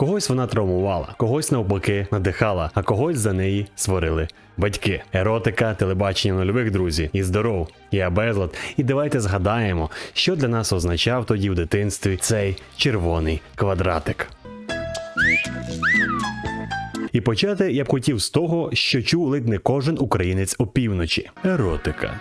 Когось вона травмувала, когось навпаки надихала, а когось за неї сварили. Батьки, еротика, телебачення нульових друзі, і здоров, я безлад. І давайте згадаємо, що для нас означав тоді в дитинстві цей червоний квадратик. І почати я б хотів з того, що чув ледь не кожен українець опівночі. Еротика.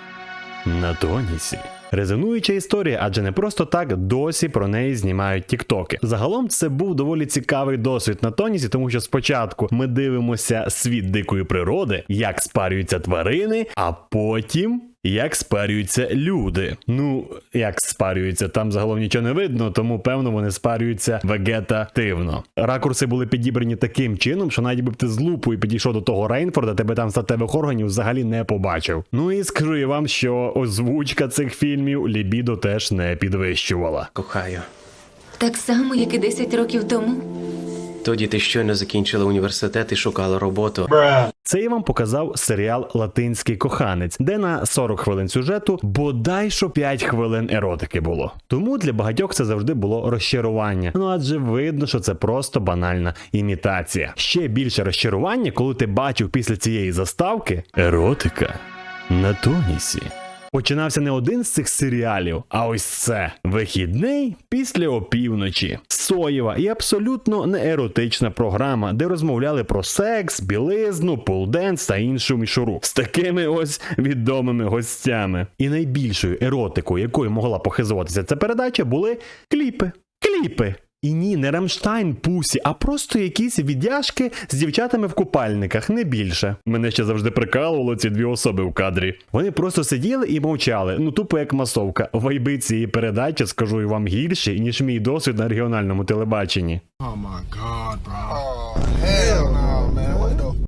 На тонісі. Резонуюча історія, адже не просто так досі про неї знімають тіктоки. Загалом це був доволі цікавий досвід на тонісі, тому що спочатку ми дивимося світ дикої природи, як спарюються тварини, а потім. Як спарюються люди. Ну, як спарюються, там загалом нічого не видно, тому певно вони спарюються вегетативно. Ракурси були підібрані таким чином, що навіть би ти з лупою підійшов до того Рейнфорда, тебе там статевих органів взагалі не побачив. Ну і скажу я вам, що озвучка цих фільмів лібідо теж не підвищувала. Кохаю. Так само, як і 10 років тому. Тоді ти щойно закінчила університет і шукала роботу. Це я вам показав серіал Латинський коханець, де на 40 хвилин сюжету бодай що 5 хвилин еротики було. Тому для багатьох це завжди було розчарування. Ну адже видно, що це просто банальна імітація. Ще більше розчарування, коли ти бачив після цієї заставки еротика на тонісі. Починався не один з цих серіалів, а ось це вихідний після опівночі. Соєва і абсолютно не еротична програма, де розмовляли про секс, білизну, полденс та іншу мішуру з такими ось відомими гостями. І найбільшою еротикою, якою могла похизуватися ця передача, були кліпи. Кліпи. І ні, не Рамштайн Пусі, а просто якісь віддяшки з дівчатами в купальниках, не більше. Мене ще завжди прикалувало ці дві особи в кадрі. Вони просто сиділи і мовчали, ну тупо як масовка. Вайби цієї передачі, скажу я вам гірші, ніж мій досвід на регіональному телебаченні. Oh my god, bro. Oh, hell no, man.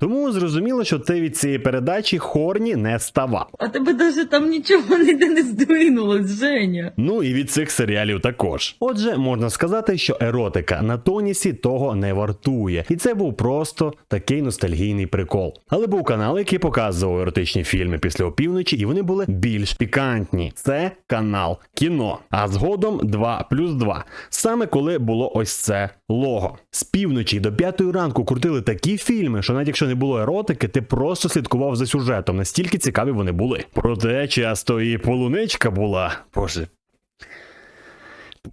Тому зрозуміло, що ти від цієї передачі хорні не ставав. А тебе даже там нічого ніде не здвинулось, Женя. Ну і від цих серіалів також. Отже, можна сказати, що еротика на тонісі того не вартує, і це був просто такий ностальгійний прикол. Але був канал, який показував еротичні фільми після опівночі, і вони були більш пікантні. Це канал кіно. А згодом 2 плюс 2. Саме коли було ось це лого. З півночі до п'ятої ранку крутили такі фільми, що навіть якщо не було еротики, ти просто слідкував за сюжетом. Настільки цікаві вони були. Проте часто і полуничка була. Боже.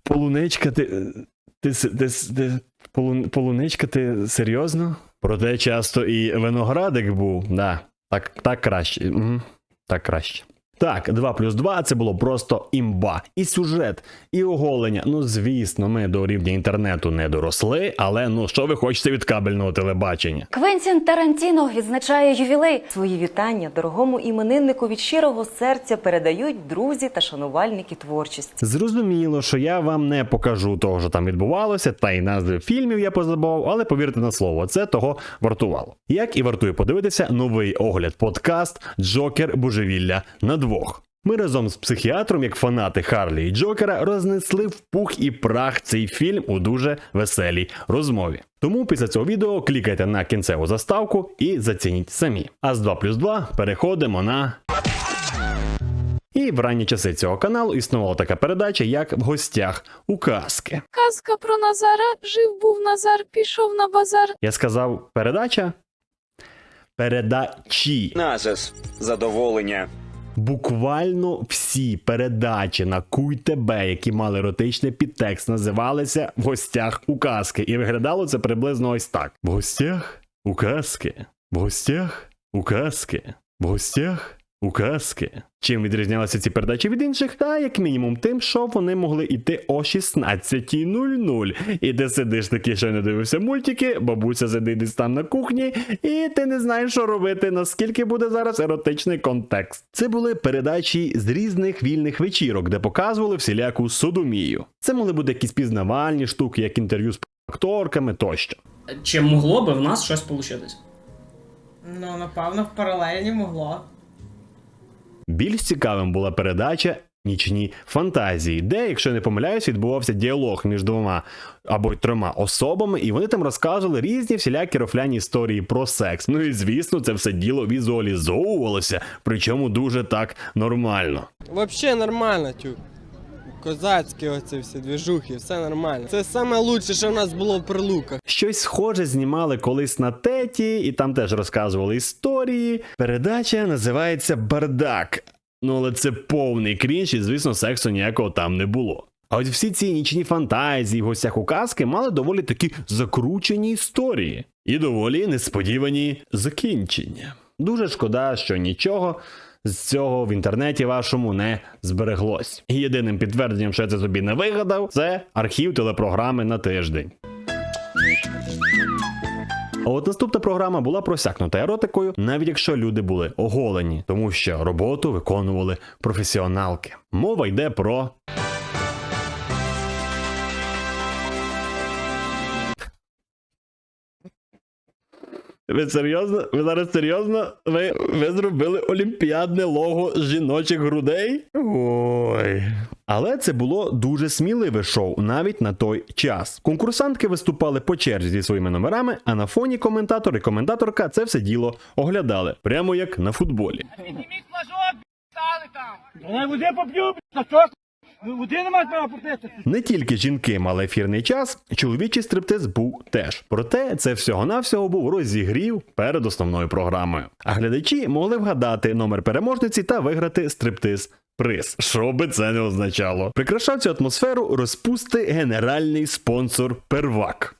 Полуничка, ти. Ти, ти, ти полу- полуничка, ти серйозно? Проте часто і виноградик був. Да, так, так краще. Угу. Так краще. Так, 2 плюс 2 це було просто імба. І сюжет, і оголення. Ну, звісно, ми до рівня інтернету не доросли, але ну що ви хочете від кабельного телебачення? Квентін Тарантіно відзначає ювілей. Свої вітання дорогому імениннику від щирого серця передають друзі та шанувальники творчості. Зрозуміло, що я вам не покажу того, що там відбувалося, та й назви фільмів я позабував, але повірте на слово, це того вартувало. Як і вартує подивитися новий огляд подкаст Джокер Божевілля на двох. Ми разом з психіатром, як фанати Харлі і Джокера, рознесли в пух і прах цей фільм у дуже веселій розмові. Тому після цього відео клікайте на кінцеву заставку і зацініть самі. А з 2 плюс 2 переходимо на. І в ранні часи цього каналу існувала така передача, як в гостях у казки. Казка про Назара. Жив був Назар, пішов на базар. Я сказав передача? Передачі. Назис. Задоволення. Буквально всі передачі на Куй тебе, які мали еротичний підтекст, називалися в гостях у казки. І виглядало це приблизно ось так: в гостях у казки, в гостях у казки, в гостях у казки. Чим відрізнялися ці передачі від інших? Та як мінімум тим, що вони могли йти о 16.00. І ти сидиш такий, що не дивився мультики, бабуся сидить десь там на кухні, і ти не знаєш, що робити, наскільки буде зараз еротичний контекст. Це були передачі з різних вільних вечірок, де показували всіляку содомію. Це могли бути якісь пізнавальні штуки, як інтерв'ю з акторками тощо. Чи могло би в нас щось получитись? Ну, напевно, в паралельні могло. Більш цікавим була передача Нічні фантазії, де, якщо не помиляюсь, відбувався діалог між двома або й трьома особами, і вони там розказували різні всілякі рофляні історії про секс. Ну і звісно, це все діло візуалізовувалося, причому дуже так нормально. Взагалі нормально, тю. Козацькі оці всі двіжухи, все нормально. Це саме лучше, що в нас було в прилуках. Щось схоже знімали колись на теті, і там теж розказували історії. Передача називається Бардак. Ну, але це повний крінж, і звісно, сексу ніякого там не було. А ось всі ці нічні фантазії в гостях у казки мали доволі такі закручені історії і доволі несподівані закінчення. Дуже шкода, що нічого з цього в інтернеті вашому не збереглось. І єдиним підтвердженням, що я це собі не вигадав, це архів телепрограми на тиждень. А от наступна програма була просякнута еротикою, навіть якщо люди були оголені, тому що роботу виконували професіоналки. Мова йде про. Ви серйозно? Ви зараз серйозно? Ви, ви зробили олімпіадне лого жіночих грудей? Ой. Але це було дуже сміливе шоу навіть на той час. Конкурсантки виступали по черзі зі своїми номерами, а на фоні коментатор і коментаторка це все діло оглядали, прямо як на футболі. Не тільки жінки мали ефірний час, чоловічий стриптиз був теж. Проте це всього-навсього був розігрів перед основною програмою. А глядачі могли вгадати номер переможниці та виграти стриптиз. Приз, що би це не означало, прикрашав цю атмосферу розпусти генеральний спонсор Первак.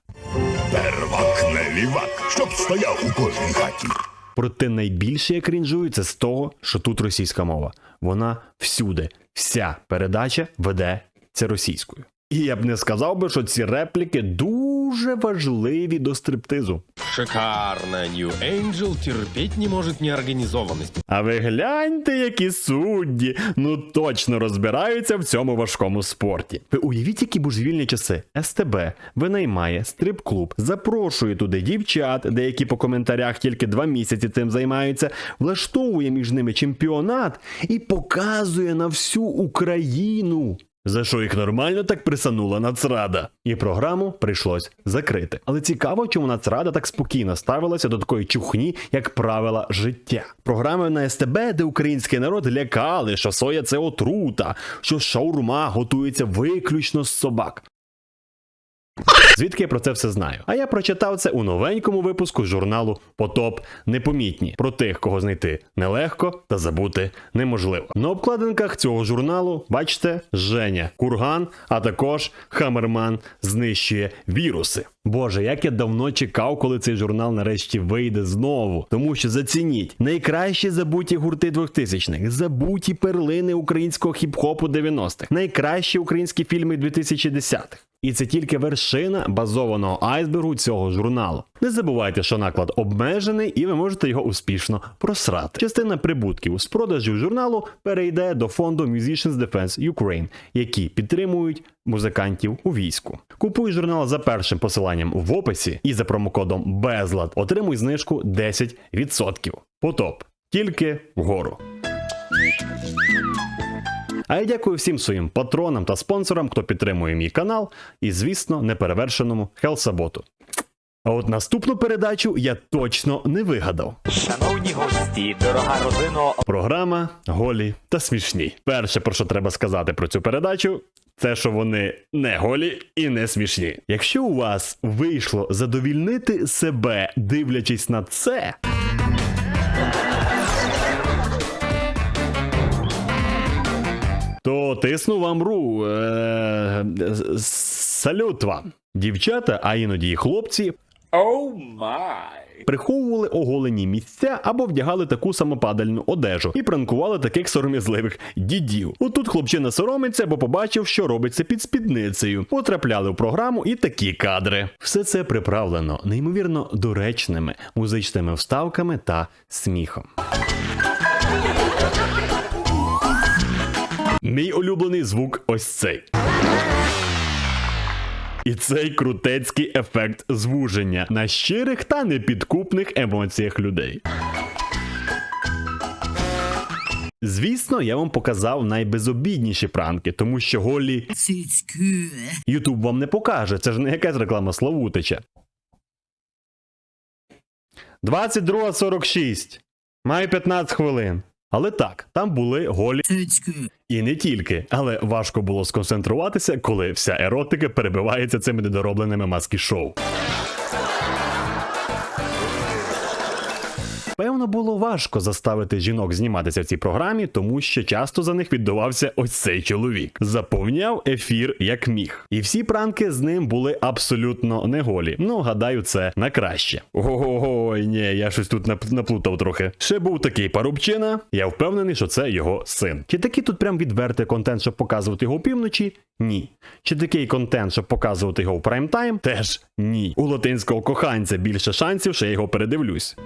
Первак не лівак, щоб стояв у кожній хаті. Проте найбільше я крінжую це з того, що тут російська мова. Вона всюди, вся передача ведеться російською. І я б не сказав би, що ці репліки дуже важливі до стриптизу. Шикарно. New Angel терпеть не может неорганизованность. А ви гляньте, які судді, ну точно розбираються в цьому важкому спорті. Ви уявіть, які божевільні часи. СТБ винаймає стрип-клуб, запрошує туди дівчат, деякі по коментарях тільки два місяці цим займаються, влаштовує між ними чемпіонат і показує на всю Україну. За що їх нормально так присанула Нацрада? І програму прийшлось закрити. Але цікаво, чому Нацрада так спокійно ставилася до такої чухні, як правила життя. Програми на СТБ, де український народ лякали, що соя це отрута, що шаурма готується виключно з собак. Звідки я про це все знаю? А я прочитав це у новенькому випуску журналу Потоп Непомітні про тих, кого знайти нелегко та забути неможливо. На обкладинках цього журналу бачите Женя Курган, а також Хамерман знищує віруси. Боже, як я давно чекав, коли цей журнал нарешті вийде знову. Тому що зацініть найкращі забуті гурти 2000-х, забуті перлини українського хіп-хопу 90-х, найкращі українські фільми 2010-х. І це тільки вершина базованого айсбергу цього журналу. Не забувайте, що наклад обмежений, і ви можете його успішно просрати. Частина прибутків з продажів журналу перейде до фонду Musicians Defense Ukraine, які підтримують музикантів у війську. Купуй журнал за першим посиланням в описі і за промокодом Безлад отримуй знижку 10%. Потоп тільки вгору. А я дякую всім своїм патронам та спонсорам, хто підтримує мій канал, і, звісно, неперевершеному Хелсаботу. А от наступну передачу я точно не вигадав. Шановні гості, дорога родино. Програма голі та смішні. Перше, про що треба сказати про цю передачу, це що вони не голі і не смішні. Якщо у вас вийшло задовільнити себе, дивлячись на це. То тисну вам ру. Е, салют вам. Дівчата, а іноді і хлопці Оу май. приховували оголені місця або вдягали таку самопадальну одежу і пранкували таких сором'язливих дідів. Отут хлопчина соромиться, бо побачив, що робиться під спідницею. Потрапляли в програму і такі кадри. Все це приправлено неймовірно доречними музичними вставками та сміхом. Мій улюблений звук ось цей. І цей крутецький ефект звуження на щирих та непідкупних емоціях людей. Звісно, я вам показав найбезобідніші пранки, тому що голі Ютуб вам не покаже, це ж не якась реклама Славутича. 22.46. Маю 15 хвилин. Але так, там були голі і не тільки, але важко було сконцентруватися, коли вся еротика перебивається цими недоробленими маски шоу. Було важко заставити жінок зніматися в цій програмі, тому що часто за них віддавався ось цей чоловік. Заповняв ефір як міг. І всі пранки з ним були абсолютно не голі. Ну, гадаю, це на краще. Ого, ні, я щось тут нап- наплутав трохи. Ще був такий парубчина. Я впевнений, що це його син. Чи такий тут прям відвертий контент, щоб показувати його опівночі? Ні. Чи такий контент, щоб показувати його в прайм-тайм? Теж ні. У латинського коханця більше шансів, що я його передивлюсь.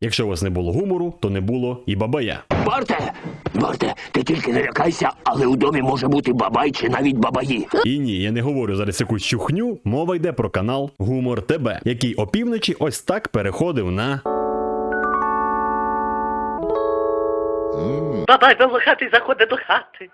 Якщо у вас не було гумору, то не було і бабая. Барте! Барте, ти тільки не лякайся, але у домі може бути бабай чи навіть бабаї. І ні, я не говорю зараз якусь чухню. Мова йде про канал Гумор ТБ, який опівночі ось так переходив на Бабай волохатий заходить до хати.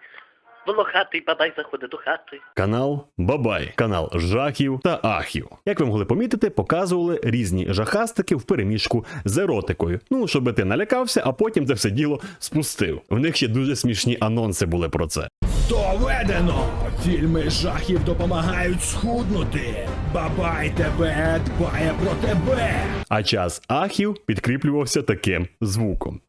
Волохатий бабай заходить до хати. канал Бабай, канал жахів та ахів. Як ви могли помітити, показували різні жахастики в переміжку з еротикою. Ну, щоб ти налякався, а потім це все діло спустив. В них ще дуже смішні анонси були про це. Доведено! Фільми жахів допомагають схуднути. Бабай тебе дбає про тебе. А час ахів підкріплювався таким звуком.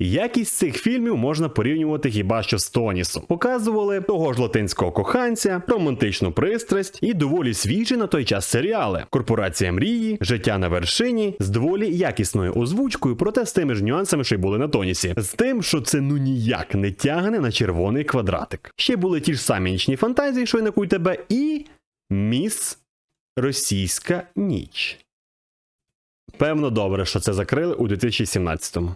Якість цих фільмів можна порівнювати хіба що з Тонісом. Показували того ж латинського коханця, романтичну пристрасть і доволі свіжі на той час серіали: Корпорація мрії, Життя на вершині з доволі якісною озвучкою, проте з тими ж нюансами, що й були на Тонісі. З тим, що це ну ніяк не тягне на червоний квадратик. Ще були ті ж самі нічні фантазії, що й на куй тебе, і міс Російська ніч. Певно, добре, що це закрили у 2017-му.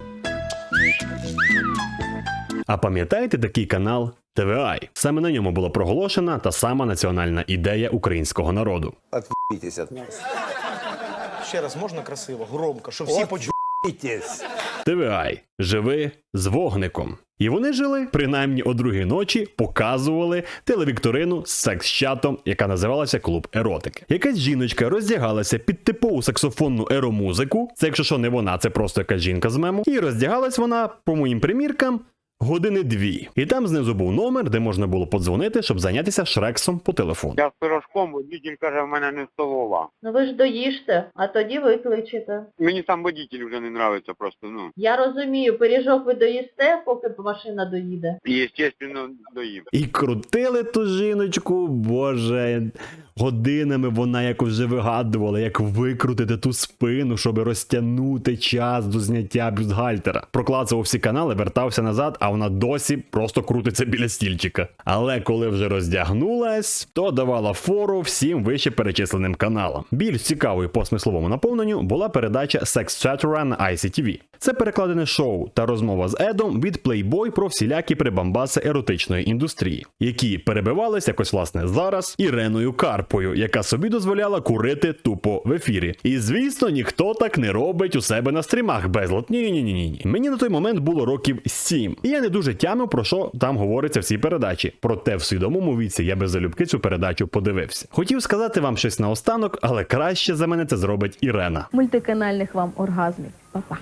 А пам'ятаєте такий канал ТВАЙ? Саме на ньому була проголошена та сама національна ідея українського народу. Отъебитесь от нас. Ще раз можна красиво, громко, щоб всі почули. ТВАЙ живи з вогником. І вони жили принаймні о другій ночі, показували телевікторину з секс-чатом, яка називалася Клуб Еротики. Якась жіночка роздягалася під типову саксофонну еромузику. Це якщо що не вона, це просто якась жінка з мему. І роздягалась вона, по моїм приміркам, години дві. І там знизу був номер, де можна було подзвонити, щоб зайнятися шрексом по телефону. Я з пирожком, водитель каже, в мене не столова. Ну ви ж доїжте, а тоді викличете. Мені сам водитель вже не нравиться просто, ну. Я розумію, пиріжок ви доїсте, поки машина доїде. І, естественно, доїв. І крутили ту жіночку, боже. Годинами вона якось вже вигадувала, як викрутити ту спину, щоб розтягнути час до зняття бюстгальтера. Проклацував всі канали, вертався назад, а вона досі просто крутиться біля стільчика. Але коли вже роздягнулась, то давала фору всім вище перечисленим каналам. Більш цікавою по смисловому наповненню була передача Sex Chatterer на ICTV. Це перекладене шоу та розмова з Едом від Playboy про всілякі прибамбаси еротичної індустрії, які перебивались якось власне зараз Іреною Карпою, яка собі дозволяла курити тупо в ефірі. І звісно, ніхто так не робить у себе на стрімах безлад. Ні, ні, ні, ні. Мені на той момент було років 7. І я не дуже тямив, про що там говориться в цій передачі. Проте в свідомому віці я без залюбки цю передачу подивився. Хотів сказати вам щось наостанок, але краще за мене це зробить Ірена. Мультиканальних вам оргазмів. Па-па.